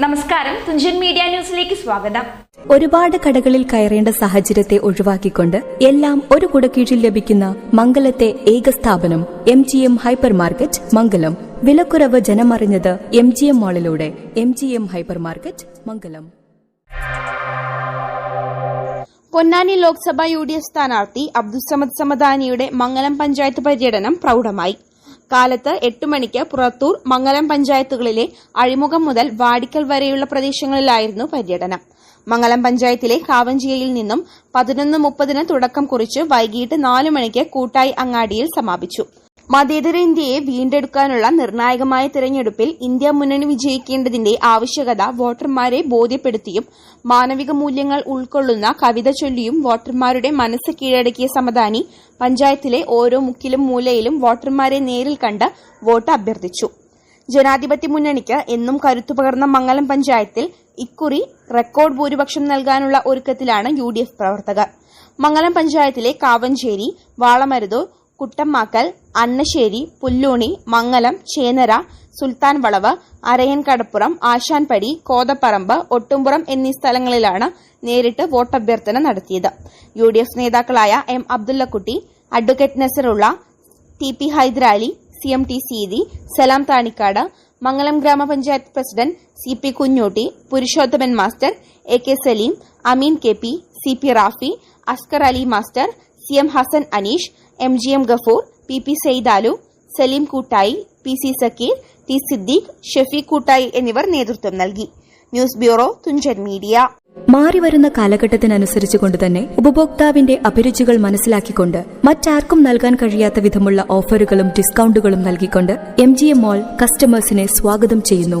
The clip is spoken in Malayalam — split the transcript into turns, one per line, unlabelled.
നമസ്കാരം. തുഞ്ചൻ മീഡിയ ന്യൂസിലേക്ക് സ്വാഗതം.
ഒരുപാട് കടകളിൽ കയറേണ്ട സാഹചര്യത്തെ ഒഴിവാക്കിക്കൊണ്ട് എല്ലാം ഒരു കുടക്കീഴിൽ ലഭിക്കുന്ന മംഗലത്തെ ഏക സ്ഥാപനം M G M hypermarket Mangalam. വിലക്കുറവ് ജനമറിഞ്ഞത് M G M മാളിലൂടെ M G M hypermarket Mangalam.
Ponnani Lok Sabha U D F സ്ഥാനാർത്ഥി അബ്ദുസമദ് സമദാനിയുടെ മംഗലം പഞ്ചായത്ത് പര്യടനം പ്രൌഢമായി. കാലത്ത് എട്ട് മണിക്ക് പുറത്തൂർ മംഗലം പഞ്ചായത്തുകളിലെ അഴിമുഖം മുതൽ വാടിക്കൽ വരെയുള്ള പ്രദേശങ്ങളിലായിരുന്നു പര്യടനം. മംഗലം പഞ്ചായത്തിലെ കാവഞ്ചിയയിൽ നിന്നും പതിനൊന്ന് മുപ്പതിന് തുടക്കം കുറിച്ച് വൈകിട്ട് നാല് മണിക്ക് കൂട്ടായി അങ്ങാടിയിൽ സമാപിച്ചു. മതേതര ഇന്ത്യയെ വീണ്ടെടുക്കാനുള്ള നിർണായകമായ തെരഞ്ഞെടുപ്പിൽ ഇന്ത്യ മുന്നണി വിജയിക്കേണ്ടതിന്റെ ആവശ്യകത വോട്ടർമാരെ ബോധ്യപ്പെടുത്തിയും മാനവിക മൂല്യങ്ങൾ ഉൾക്കൊള്ളുന്ന കവിത ചൊല്ലിയും വോട്ടർമാരുടെ മനസ്സ് കീഴടക്കിയ സമദാനി പഞ്ചായത്തിലെ ഓരോ മുക്കിലും മൂലയിലും വോട്ടർമാരെ നേരിൽ കണ്ട് വോട്ട് അഭ്യർത്ഥിച്ചു. ജനാധിപത്യ മുന്നണിക്ക് എന്നും കരുത്തു പകർന്ന മംഗലം പഞ്ചായത്തിൽ ഇക്കുറി റെക്കോർഡ് ഭൂരിപക്ഷം നൽകാനുള്ള ഒരുക്കത്തിലാണ് യു പ്രവർത്തകർ. മംഗലം പഞ്ചായത്തിലെ കാവഞ്ചേരി വാളമരുതൂർ കുട്ടമ്മാക്കൽ അന്നശ്ശേരി പുല്ലൂണി മംഗലം ചേനര സുൽത്താൻ വളവ് അരയൻകടപ്പുറം ആശാൻപടി കോതപ്പറമ്പ് ഒട്ടുംപുറം എന്നീ സ്ഥലങ്ങളിലാണ് നേരിട്ട് വോട്ടഭ്യർത്ഥന നടത്തിയത്. യു ഡി എഫ് നേതാക്കളായ M Abdullakutty advocate Nasarulla T P Hyderali C M T Seethi Salam Thanikkad Mangalam ഗ്രാമപഞ്ചായത്ത് president C P Kunhutty Purushothaman master A K Saleem Ameen K P C P Rafi Askar Ali master C M Hasan Aneesh M G M Gafoor P P Saidalu Saleem Koottayi P C Sakeer T Siddique Shafeeq Koottayi എന്നിവർ നേതൃത്വം നൽകി. News bureau Thunchan media.
മാറിവരുന്ന കാലഘട്ടത്തിനനുസരിച്ചുകൊണ്ട് തന്നെ ഉപഭോക്താവിന്റെ അഭിരുചികൾ മനസ്സിലാക്കിക്കൊണ്ട് മറ്റാർക്കും നൽകാൻ കഴിയാത്ത വിധമുള്ള ഓഫറുകളും ഡിസ്കൌണ്ടുകളും നൽകിക്കൊണ്ട് എം ജി എം മോൾ കസ്റ്റമേഴ്സിനെ സ്വാഗതം ചെയ്യുന്നു.